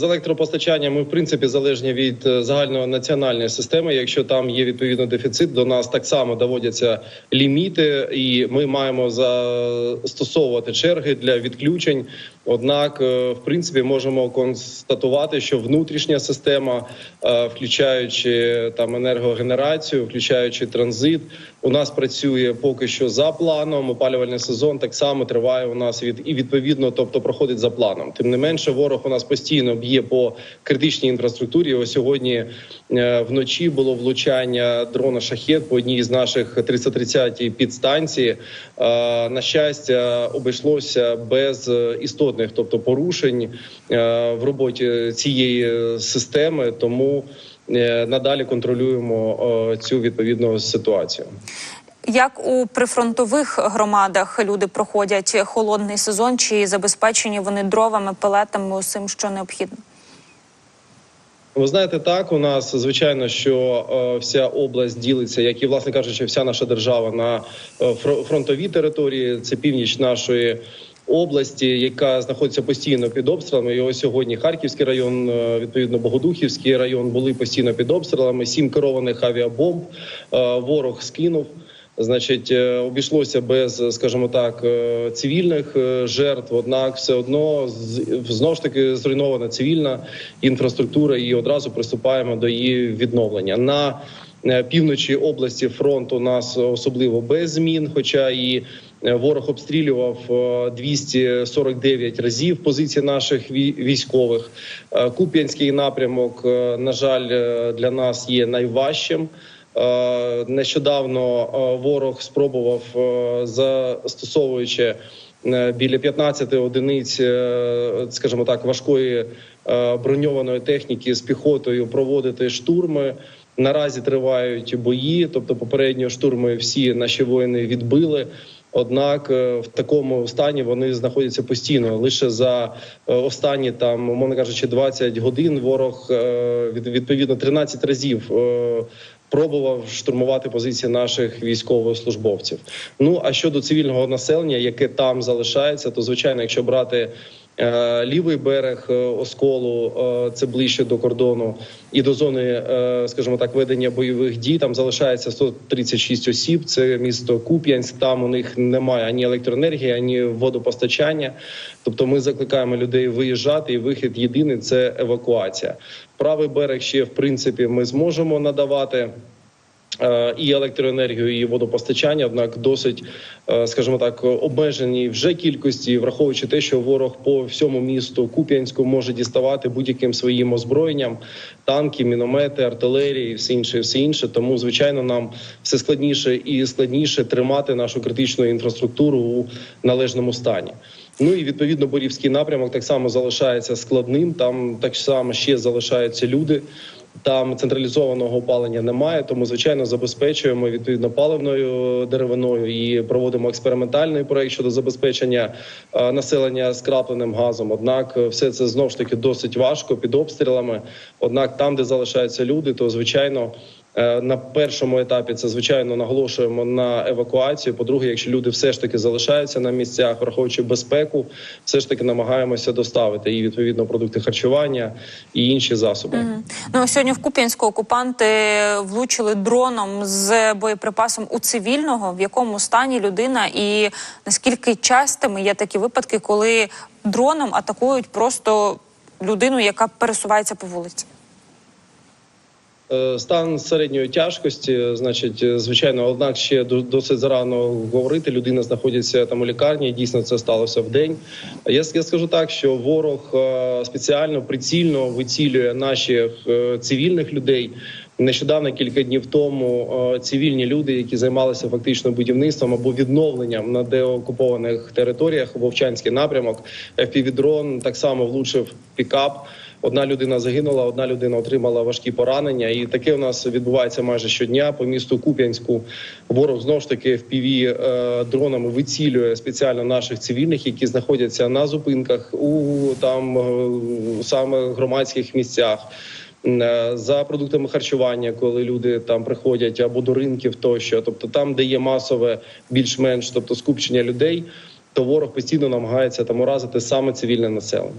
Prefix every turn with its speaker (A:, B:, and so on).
A: З електропостачанням ми в принципі залежні від е, загальнонаціональної системи. Якщо там є відповідно дефіцит, до нас так само доводяться ліміти, і ми маємо застосовувати черги для відключень. Однак, е, в принципі, можемо констатувати, що внутрішня система, е, включаючи там енергогенерацію, включаючи транзит, у нас працює поки що за планом. Опалювальний сезон так само триває у нас від і відповідно, тобто проходить за планом. Тим не менше, ворог у нас постійно б'є по критичній інфраструктурі. Ось сьогодні е, вночі було влучання дрона шахет по одній з наших 330 підстанцій. На щастя, обійшлося без е, істотних, тобто порушень е, в роботі цієї системи. Тому е, надалі контролюємо е, цю відповідну ситуацію.
B: Як у прифронтових громадах люди проходять холодний сезон, чи забезпечені вони дровами, пелетами, усім, що необхідно?
A: Ви знаєте, так у нас звичайно, що е, вся область ділиться, як і власне кажучи, вся наша держава на е, фронтові території. Це північ нашої області, яка знаходиться постійно під обстрілами. Ось сьогодні Харківський район, е, відповідно Богодухівський район були постійно під обстрілами. Сім керованих авіабомб е, ворог скинув. Значить, е, обійшлося без, скажімо так, цивільних жертв. Однак, все одно знову ж таки зруйнована цивільна інфраструктура, і одразу приступаємо до її відновлення. На півночі області фронт у нас особливо без змін, хоча і ворог обстрілював е, 249 разів позиції наших вій- військових. Е, Куп'янський напрямок, е, на жаль, е, для нас є найважчим. Е, Нещодавно е, ворог спробував, е, застосовуючи е, біля 15 одиниць, е, скажімо так, важкої е, броньованої техніки з піхотою проводити штурми. Наразі тривають бої, тобто попередньо штурми всі наші воїни відбили. Однак е, в такому стані вони знаходяться постійно. Лише за е, останні там, умовно кажучи, 20 годин ворог е, від- відповідно 13 разів пробував штурмувати позиції наших військовослужбовців. Ну а щодо цивільного населення, яке там залишається, то звичайно, якщо брати лівий берег е, осколу, е, це ближче до кордону і до зони, е, скажімо так, ведення бойових дій. Там залишається 136 осіб. Це місто Куп'янськ. Там у них немає ані електроенергії, ані водопостачання. Тобто, ми закликаємо людей виїжджати, і вихід єдиний це евакуація. Правий берег ще в принципі ми зможемо надавати. Е, І електроенергію, і водопостачання, однак досить, е, скажімо так, обмежені вже кількості, враховуючи те, що ворог по всьому місту Куп'янську може діставати будь-яким своїм озброєнням, танки, міномети, артилерії, і все інше, все інше. Тому, звичайно, нам все складніше і складніше тримати нашу критичну інфраструктуру у належному стані. Ну і відповідно Борівський напрямок так само залишається складним. Там так само ще залишаються люди. Там централізованого опалення немає, тому звичайно забезпечуємо відповідно паливною деревиною і проводимо експериментальний проект щодо забезпечення е, населення скрапленим газом. Однак, е, все це знов ж таки досить важко під обстрілами. Однак, там, де залишаються люди, то звичайно. Е, На першому етапі це звичайно наголошуємо на евакуацію. По-друге, якщо люди все ж таки залишаються на місцях, враховуючи безпеку, все ж таки намагаємося доставити і відповідно продукти харчування і інші засоби.
B: Мгм. Ну сьогодні в Куп'янську окупанти влучили дроном з боєприпасом у цивільного, в якому стані людина, і наскільки частими є такі випадки, коли дроном атакують просто людину, яка пересувається по вулиці.
A: Е, Стан середньої тяжкості, значить, е, звичайно, однак ще до- досить зарано говорити. Людина знаходиться там у лікарні. Дійсно, це сталося в день. Я, я скажу так, що ворог е, спеціально прицільно вицілює наших е, цивільних людей. Нещодавно кілька днів тому е, цивільні люди, які займалися фактично будівництвом або відновленням на деокупованих територіях, Вовчанський напрямок, FPV-дрон так само влучив пікап. Одна людина загинула, одна людина отримала важкі поранення, і таке у нас відбувається майже щодня. По місту Куп'янську ворог знову ж таки FPV е, дронами вицілює спеціально наших цивільних, які знаходяться на зупинках у там е, саме громадських місцях. Е, За продуктами харчування, коли люди там приходять або до ринків, тощо, тобто там, де є масове більш-менш, тобто скупчення людей, то ворог постійно намагається там уразити саме цивільне населення.